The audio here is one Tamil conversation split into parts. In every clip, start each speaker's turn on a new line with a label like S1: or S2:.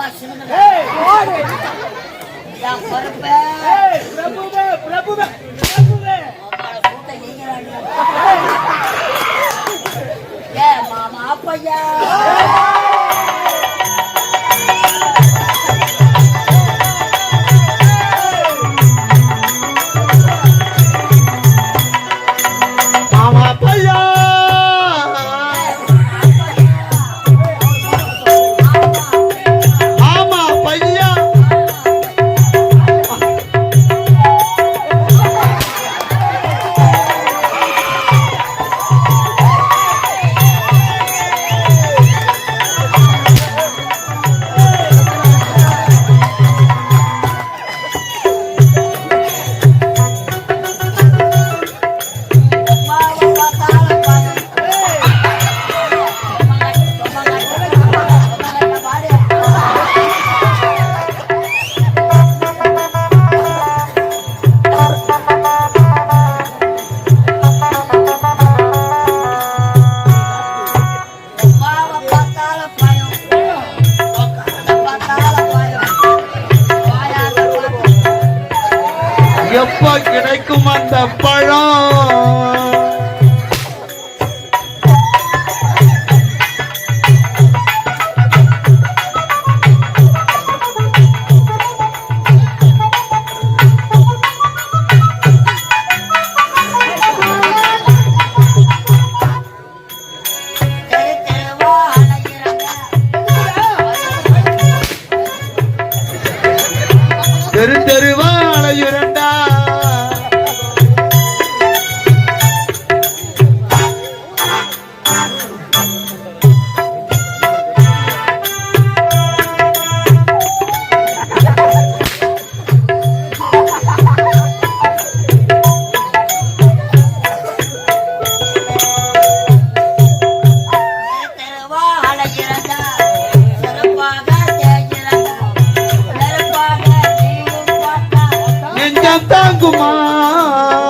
S1: அம்மா சிவங்க பொறுப்பே
S2: பிரபுவே பிரபுவே பிரபுவே
S1: கூட்ட நீங்க ஏ மாமா
S3: பையா எப்ப கிடைக்கும் அந்த பழம்?
S2: 打个嘛。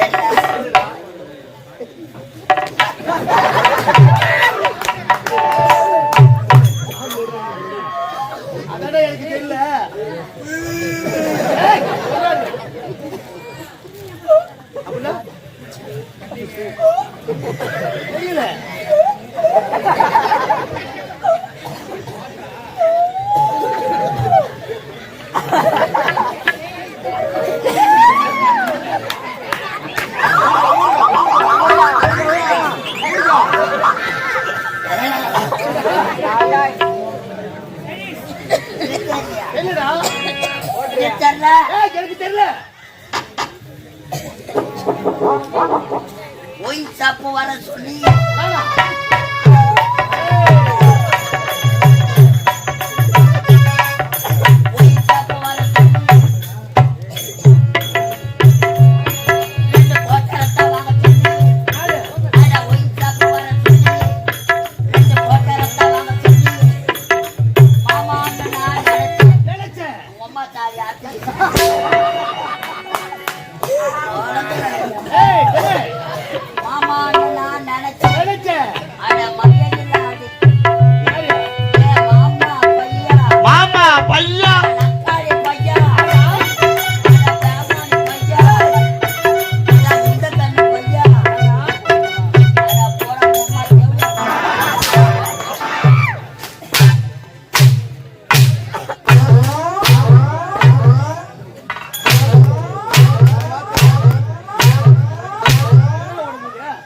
S2: தெரியல.
S1: போய் சாப்பு வர சொல்லி. Oh,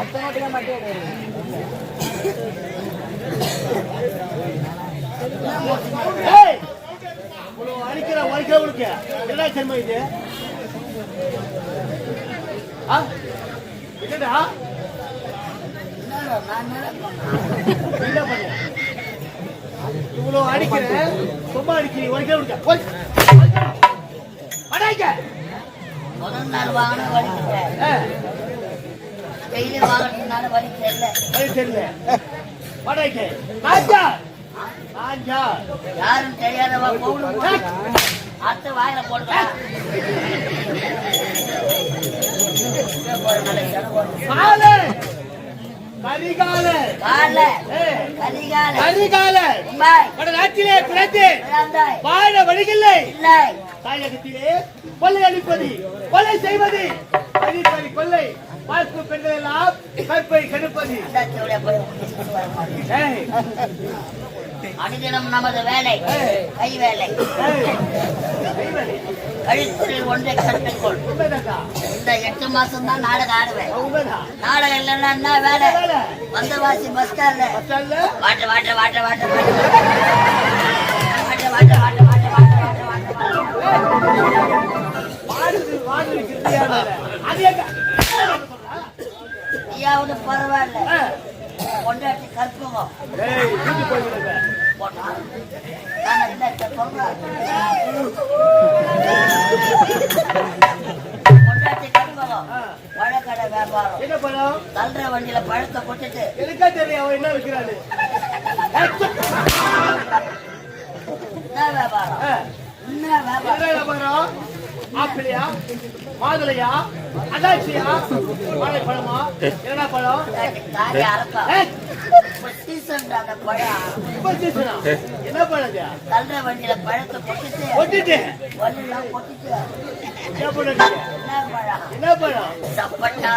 S2: అర్థమవుతుగా మట్టి அடிக்கிற வரைக்கிறவங்களுக்கு என்ன ஜென்ம இது? என்னடா? என்ன? பண்ண? இவ்வளவு அடிக்கிற சும்மா அடிக்கிறீ வரைக்கிறவங்களுக்கு அடாய்க்க
S1: முதல் நாள் வாங்கின வரைக்கிற வெயில் வாங்கினால வழி
S2: தெரியல. வழி தெரியல. வடக்கு. ராஜா! ராஜா!
S1: யாரும் தெரியாதவா போகணும் அத்த வாயில போடுறா
S2: காலே! கரிகால!
S1: கால. கரிகால.
S2: கொள்ளை அளிப்பது கொலை செய்வது கொள்ளை. பார்க்கும் பெண்கள் எல்லாம் கற்பை கெடுப்பது.
S1: அனுதினம் நமது வேலை கை வேலை. கழித்துறையில் ஒன்றை கற்றுக்கொள். இந்த எட்டு மாசம் தான் நாடகம் ஆடுவேன். நாடகம் இல்லைன்னா என்ன வேலை. வந்தவாசி பஸ் ஸ்டாண்ட்ல வாட்ட வாட்ட வாட்ட வாட்ட. வாட்ட வாட்ட வாட்ட வாட்ட. பழக்கடை வியாபாரம்
S2: என்ன பணம்
S1: தள்ளுற வண்டியில பழத்தை கொட்டிட்டு
S2: எனக்கா தெரியும் அவன் என்ன சுத்.
S1: என்ன வியாபாரம். என்ன வியாபாரம்
S2: ஆப்பிளையா மாதுளையா அதாச்சியா வாழைப்பழமா என்ன பழம்? என்ன பழங்க
S1: கல்ற வண்டியில பழத்தை கொட்டிட்டு
S2: என்ன
S1: பழம்
S2: என்ன பழம்?
S1: சப்பட்டா.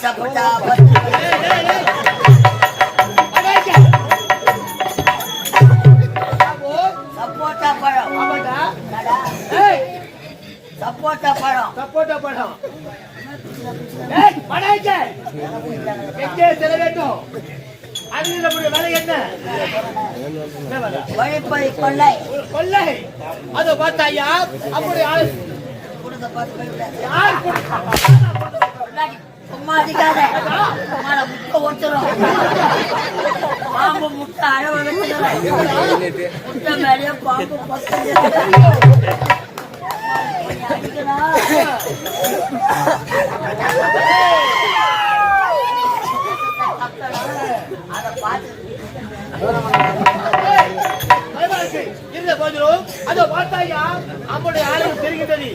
S1: சப்போட்டா பழம்
S2: ஆமாண்டா.
S1: சப்போட்டா பழம்
S2: சப்போட்டா பழம். ஏய், அடாய்க்க. எங்கே செல்ல வேண்டும் அது நம்முடைய வேலை என்ன என்ன
S1: கொள்ளை
S2: கொள்ளை அதை பார்த்தாயா அப்படி ஆளு
S1: கொடுத்த பார்த்து
S2: யார் கொடுத்தா?
S1: சும்மா அடிக்காத முட்டை ஒட்டுறோம் பாம்பு முட்டை அளவு முட்டை மேலேயே பாம்பு அடிக்கிறா அதை பார்த்து
S2: இருந்த கொஞ்சம் அதை பார்த்தாயா நம்முடைய ஆளுநர் தெரிகின்றது